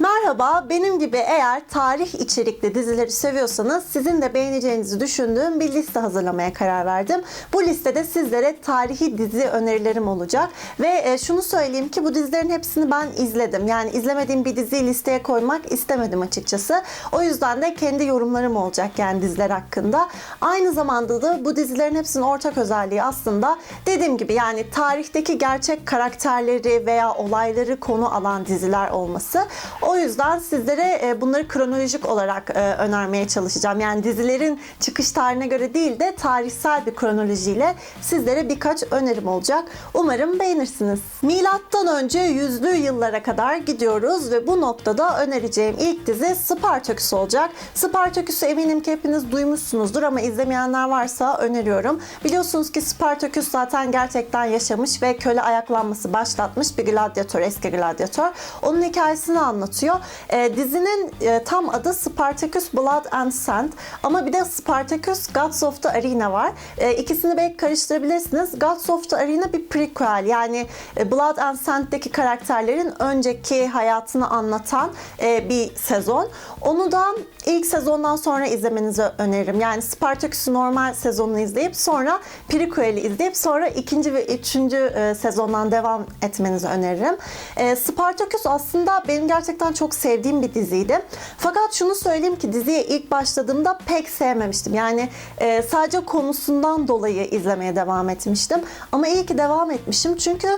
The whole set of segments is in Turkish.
Merhaba, benim gibi eğer tarih içerikli dizileri seviyorsanız sizin de beğeneceğinizi düşündüğüm bir liste hazırlamaya karar verdim. Bu listede sizlere tarihi dizi önerilerim olacak ve e, şunu söyleyeyim ki bu dizilerin hepsini ben izledim. Yani izlemediğim bir diziyi listeye koymak istemedim açıkçası. O yüzden de kendi yorumlarım olacak yani diziler hakkında. Aynı zamanda da bu dizilerin hepsinin ortak özelliği aslında dediğim gibi yani tarihteki gerçek karakterleri veya olayları konu alan diziler olması. Yüzden sizlere e, bunları kronolojik olarak e, önermeye çalışacağım. Yani dizilerin çıkış tarihine göre değil de tarihsel bir kronolojiyle sizlere birkaç önerim olacak. Umarım beğenirsiniz. Milattan önce yüzlü yıllara kadar gidiyoruz ve bu noktada önereceğim ilk dizi Spartacus olacak. Spartacus'u eminim ki hepiniz duymuşsunuzdur ama izlemeyenler varsa öneriyorum. Biliyorsunuz ki Spartacus zaten gerçekten yaşamış ve köle ayaklanması başlatmış bir gladyatör, eski gladyatör. Onun hikayesini anlatıyor. E, dizinin e, tam adı Spartacus Blood and Sand ama bir de Spartacus Gods of the Arena var. E, ikisini belki karıştırabilirsiniz. Gods of the Arena bir prequel yani e, Blood and Sand'deki karakterlerin önceki hayatını anlatan e, bir sezon. Onu da ilk sezondan sonra izlemenizi öneririm. Yani Spartacus'u normal sezonunu izleyip sonra prequel'i izleyip sonra ikinci ve üçüncü e, sezondan devam etmenizi öneririm. E, Spartacus aslında benim gerçekten çok sevdiğim bir diziydi. Fakat şunu söyleyeyim ki diziye ilk başladığımda pek sevmemiştim. Yani e, sadece konusundan dolayı izlemeye devam etmiştim. Ama iyi ki devam etmişim çünkü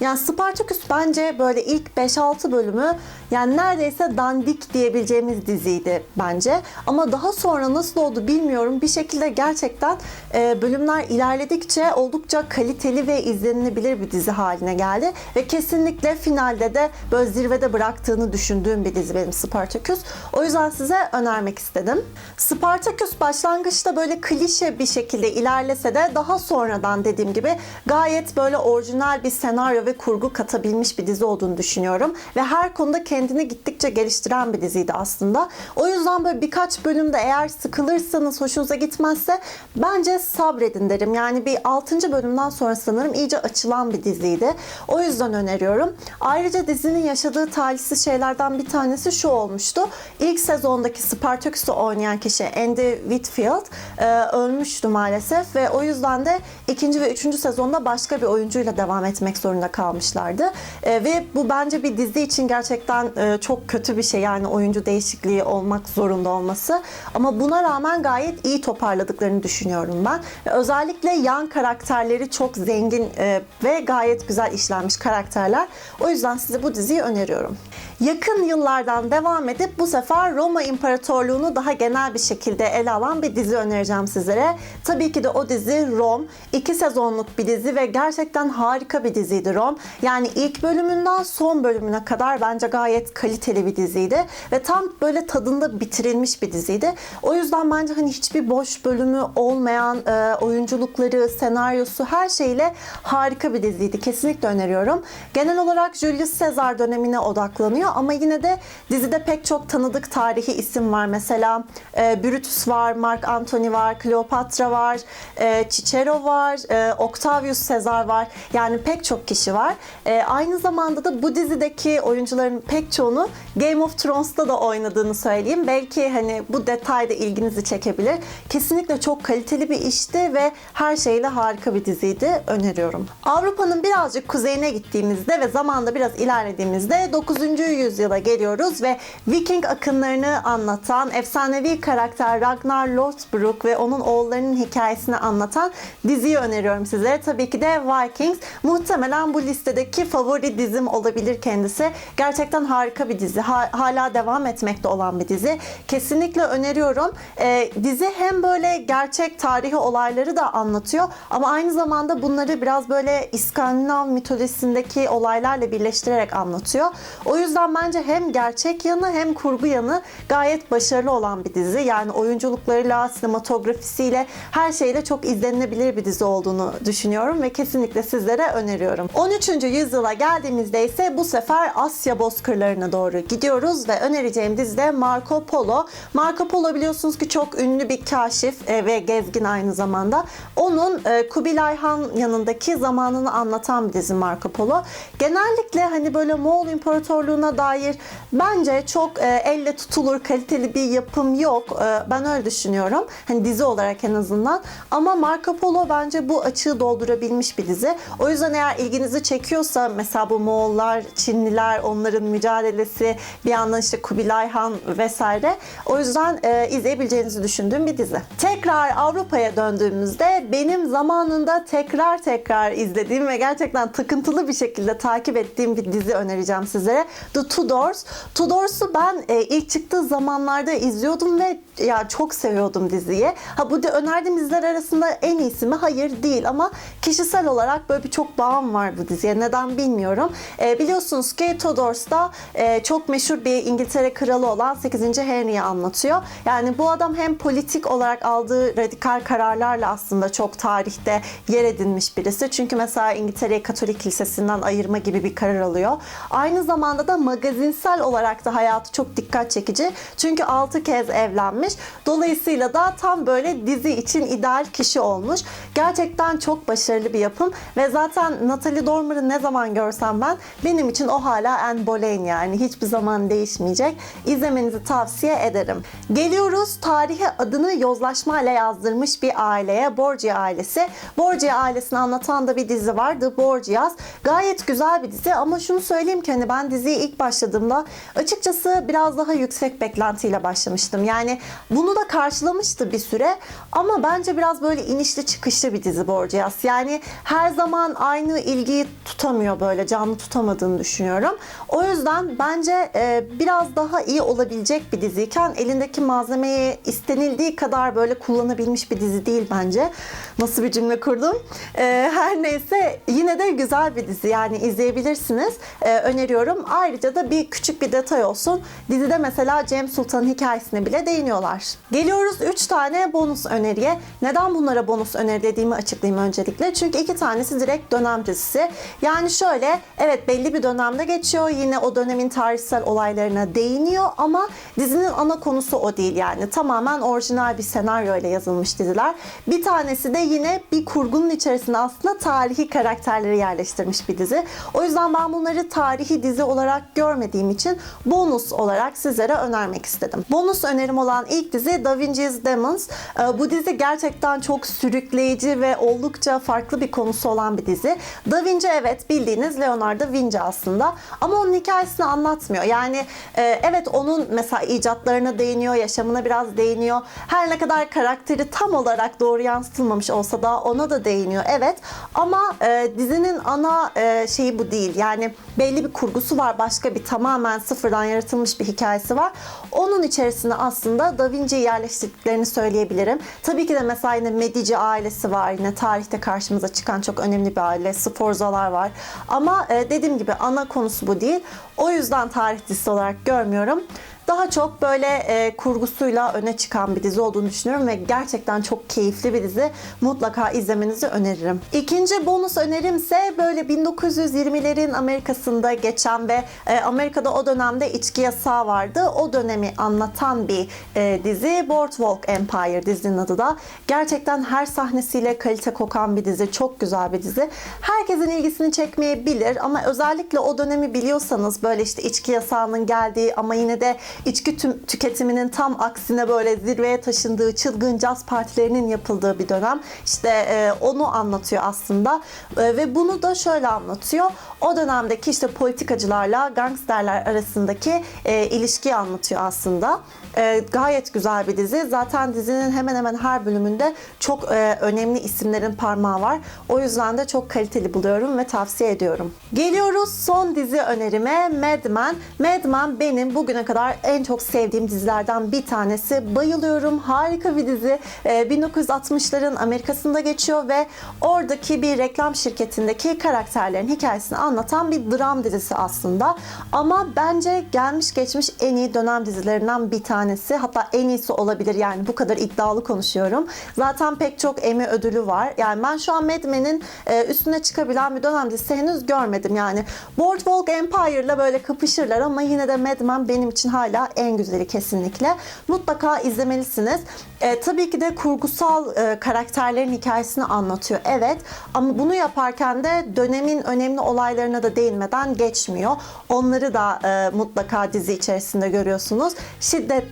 yani Spartacus bence böyle ilk 5-6 bölümü yani neredeyse dandik diyebileceğimiz diziydi bence. Ama daha sonra nasıl oldu bilmiyorum. Bir şekilde gerçekten e, bölümler ilerledikçe oldukça kaliteli ve izlenilebilir bir dizi haline geldi. Ve kesinlikle finalde de böyle zirvede bıraktığını düşündüğüm bir dizi benim Spartacus. O yüzden size önermek istedim. Spartacus başlangıçta böyle klişe bir şekilde ilerlese de daha sonradan dediğim gibi gayet böyle orijinal bir senaryo ve kurgu katabilmiş bir dizi olduğunu düşünüyorum. Ve her konuda kendini gittikçe geliştiren bir diziydi aslında. O yüzden böyle birkaç bölümde eğer sıkılırsanız, hoşunuza gitmezse bence sabredin derim. Yani bir 6. bölümden sonra sanırım iyice açılan bir diziydi. O yüzden öneriyorum. Ayrıca dizinin yaşadığı talihsiz şeylerden bir tanesi şu olmuştu. İlk sezondaki Spartacus'u oynayan kişi Andy Whitfield e, ölmüştü maalesef ve o yüzden de ikinci ve üçüncü sezonda başka bir oyuncuyla devam etmek zorunda kalmışlardı. E, ve bu bence bir dizi için gerçekten e, çok kötü bir şey yani oyuncu değişikliği olmak zorunda olması. Ama buna rağmen gayet iyi toparladıklarını düşünüyorum ben. Ve özellikle yan karakterleri çok zengin e, ve gayet güzel işlenmiş karakterler. O yüzden size bu diziyi öneriyorum. Yakın yıllardan devam edip bu sefer Roma İmparatorluğunu daha genel bir şekilde ele alan bir dizi önereceğim sizlere. Tabii ki de o dizi Rom. İki sezonluk bir dizi ve gerçekten harika bir diziydi Rom. Yani ilk bölümünden son bölümüne kadar bence gayet kaliteli bir diziydi. Ve tam böyle tadında bitirilmiş bir diziydi. O yüzden bence hani hiçbir boş bölümü olmayan e, oyunculukları, senaryosu her şeyle harika bir diziydi. Kesinlikle öneriyorum. Genel olarak Julius Caesar dönemine odaklanıyor ama yine de dizide pek çok tanıdık tarihi isim var. Mesela e, Brutus var, Mark Antony var, Kleopatra var, e, Cicero var, e, Octavius Caesar var. Yani pek çok kişi var. E, aynı zamanda da bu dizideki oyuncuların pek çoğunu Game of Thrones'ta da oynadığını söyleyeyim. Belki hani bu detay da ilginizi çekebilir. Kesinlikle çok kaliteli bir işti ve her şeyle harika bir diziydi. Öneriyorum. Avrupa'nın birazcık kuzeyine gittiğimizde ve zamanda biraz ilerlediğimizde 9. yüzyıla geliyoruz ve Viking akınlarını anlatan efsanevi karakter Ragnar Lothbrok ve onun oğullarının hikayesini anlatan diziyi öneriyorum sizlere. Tabii ki de Vikings. Muhtemelen bu listedeki favori dizim olabilir kendisi. Gerçekten harika bir dizi. Ha- hala devam etmekte olan bir dizi. Kesinlikle öneriyorum. Ee, dizi hem böyle gerçek tarihi olayları da anlatıyor ama aynı zamanda bunları biraz böyle İskandinav mitolojisindeki olaylarla birleştirerek anlatıyor. O yüzden bence hem gerçek yanı hem kurgu yanı gayet başarılı olan bir dizi. Yani oyunculuklarıyla, sinematografisiyle her şeyle çok izlenilebilir bir dizi olduğunu düşünüyorum ve kesinlikle sizlere öneriyorum. 13. yüzyıla geldiğimizde ise bu sefer Asya bozkırlarına doğru gidiyoruz ve önereceğim dizi de Marco Polo. Marco Polo biliyorsunuz ki çok ünlü bir kaşif e, ve gezgin aynı zamanda. Onun e, Kubilay Han yanındaki zamanını anlatan bir dizi Marco Polo. Genellikle hani böyle Moğol İmparatorluğu'na dair bence çok e, elle tutulur kaliteli bir yapım yok. E, ben öyle düşünüyorum. Hani dizi olarak en azından. Ama Marco Polo bence bu açığı doldurabilmiş bir dizi. O yüzden eğer ilginizi çekiyorsa mesela bu Moğollar, Çinliler, onların mücadelesi, bir yandan işte Kubilay Han vesaire. O yüzden e, izleyebileceğinizi düşündüğüm bir dizi. Tekrar Avrupa'ya döndüğümüzde benim zamanında tekrar tekrar izlediğim ve gerçekten takıntılı bir şekilde takip ettiğim bir dizi önereceğim sizlere. The Tudors. Tudors'u ben e, ilk çıktığı zamanlarda izliyordum ve ya çok seviyordum diziyi. Ha bu da önerdiğim diziler arasında en iyisi mi? Hayır değil ama kişisel olarak böyle bir çok bağım var bu diziye. Neden bilmiyorum. E, biliyorsunuz ki Tudors'ta e, çok meşhur bir İngiltere kralı olan 8. Henry'i anlatıyor. Yani bu adam hem politik olarak aldığı radikal kararlarla aslında çok tarihte yer edinmiş birisi. Çünkü mesela İngiltere'yi Katolik Kilisesi'nden ayırma gibi bir karar alıyor. Aynı zamanda da magazinsel olarak da hayatı çok dikkat çekici. Çünkü 6 kez evlenmiş. Dolayısıyla da tam böyle dizi için ideal kişi olmuş. Gerçekten çok başarılı bir yapım ve zaten Natalie Dormer'ı ne zaman görsem ben benim için o hala Anne Boleyn yani hiçbir zaman değişmeyecek. İzlemenizi tavsiye ederim. Geliyoruz tarihe adını yozlaşmayla yazdırmış bir aileye. Borgia ailesi. Borgia ailesini anlatan da bir dizi var. The Borgias. Gayet güzel bir dizi ama şunu söyleyeyim ki hani ben diziye ilk başladığımda açıkçası biraz daha yüksek beklentiyle başlamıştım. Yani bunu da karşılamıştı bir süre ama bence biraz böyle inişli çıkışlı bir dizi Borgias. Yani her zaman aynı ilgiyi tutamıyor böyle canlı tutamadığını düşünüyorum. O yüzden bence e, biraz daha iyi olabilecek bir diziyken elindeki malzemeyi istenildiği kadar böyle kullanabilmiş bir dizi değil bence. Nasıl bir cümle kurdum? E, her neyse yine de güzel bir dizi yani izleyebilirsiniz. E, öneriyorum. Ayrıca da bir küçük bir detay olsun. Dizide mesela Cem Sultan'ın hikayesine bile değiniyorlar. Geliyoruz 3 tane bonus öneriye. Neden bunlara bonus öneri dediğimi açıklayayım öncelikle. Çünkü iki tanesi direkt dönem dizisi. Yani şöyle evet belli bir dönemde geçiyor. Yine o dönemin tarihsel olaylarına değiniyor ama dizinin ana konusu o değil yani. Tamamen orijinal bir senaryo ile yazılmış diziler. Bir tanesi de yine bir kurgunun içerisinde aslında tarihi karakterleri yerleştirmiş bir dizi. O yüzden ben bunları tarihi dizi olarak görmediğim için bonus olarak sizlere önermek istedim. Bonus önerim olan ilk dizi Da Vinci's Demons. Ee, Bu dizi gerçekten çok sürükleyici ve oldukça farklı bir konusu olan bir dizi. Da Vinci evet bildiğiniz Leonardo Vinci aslında ama onun hikayesini anlatmıyor. Yani e, evet onun mesela icatlarına değiniyor, yaşamına biraz değiniyor. Her ne kadar karakteri tam olarak doğru yansıtılmamış olsa da ona da değiniyor evet. Ama e, dizinin ana e, şeyi bu değil. Yani belli bir kurgusu var. Başka bir tamamen sıfırdan yaratılmış bir hikayesi var. Onun içerisine aslında Da Vinci'yi yerleştirdiklerini söyleyebilirim. Tabii ki de mesela yine Medici ailesi var. Yine tarihte karşımıza çıkan çok önemli bir aile. Sforzalar var. Ama e, dediğim gibi ana konusu bu değil. O yüzden tarih dizisi olarak görmüyorum. Daha çok böyle e, kurgusuyla öne çıkan bir dizi olduğunu düşünüyorum ve gerçekten çok keyifli bir dizi. Mutlaka izlemenizi öneririm. İkinci bonus önerim ise böyle 1920'lerin Amerika'sında geçen ve e, Amerika'da o dönemde içki yasağı vardı. O dönemi anlatan bir e, dizi. Boardwalk Empire dizinin adı da. Gerçekten her sahnesiyle kalite kokan bir dizi. Çok güzel bir dizi. Herkesin ilgisini çekmeyebilir ama özellikle o dönemi biliyorsanız böyle işte içki yasağının geldiği ama yine de içki tüm, tüketiminin tam aksine böyle zirveye taşındığı çılgın caz partilerinin yapıldığı bir dönem. İşte e, onu anlatıyor aslında E, ve bunu da şöyle anlatıyor. O dönemdeki işte politikacılarla gangsterler arasındaki e, ilişkiyi anlatıyor aslında. E, gayet güzel bir dizi. Zaten dizinin hemen hemen her bölümünde çok e, önemli isimlerin parmağı var. O yüzden de çok kaliteli buluyorum ve tavsiye ediyorum. Geliyoruz son dizi önerime Mad Men. Mad Men benim bugüne kadar en çok sevdiğim dizilerden bir tanesi. Bayılıyorum. Harika bir dizi. E, 1960'ların Amerika'sında geçiyor ve oradaki bir reklam şirketindeki karakterlerin hikayesini anlatan bir dram dizisi aslında. Ama bence gelmiş geçmiş en iyi dönem dizilerinden bir tanesi. Hatta en iyisi olabilir yani bu kadar iddialı konuşuyorum. Zaten pek çok Emmy ödülü var. Yani ben şu an Mad Men'in e, üstüne çıkabilen bir dönem dizisi henüz görmedim yani. Boardwalk Empire'la böyle kapışırlar ama yine de Mad Men benim için hala en güzeli kesinlikle. Mutlaka izlemelisiniz. E, tabii ki de kurgusal e, karakterlerin hikayesini anlatıyor. Evet ama bunu yaparken de dönemin önemli olaylarına da değinmeden geçmiyor. Onları da e, mutlaka dizi içerisinde görüyorsunuz.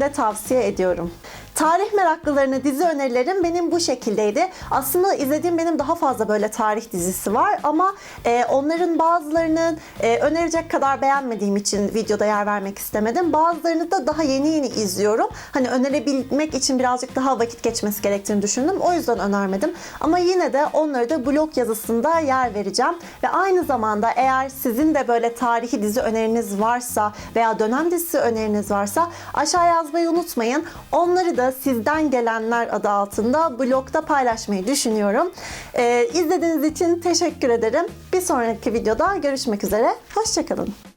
Şiddetle tavsiye ediyorum. Tarih meraklılarına dizi önerilerim benim bu şekildeydi. Aslında izlediğim benim daha fazla böyle tarih dizisi var ama e, onların bazılarının e, önerecek kadar beğenmediğim için videoda yer vermek istemedim. Bazılarını da daha yeni yeni izliyorum. Hani önerebilmek için birazcık daha vakit geçmesi gerektiğini düşündüm. O yüzden önermedim. Ama yine de onları da blog yazısında yer vereceğim. Ve aynı zamanda eğer sizin de böyle tarihi dizi öneriniz varsa veya dönem dizisi öneriniz varsa aşağı yazmayı unutmayın. Onları da sizden gelenler adı altında blogda paylaşmayı düşünüyorum. Ee, izlediğiniz için teşekkür ederim. Bir sonraki videoda görüşmek üzere. Hoşçakalın.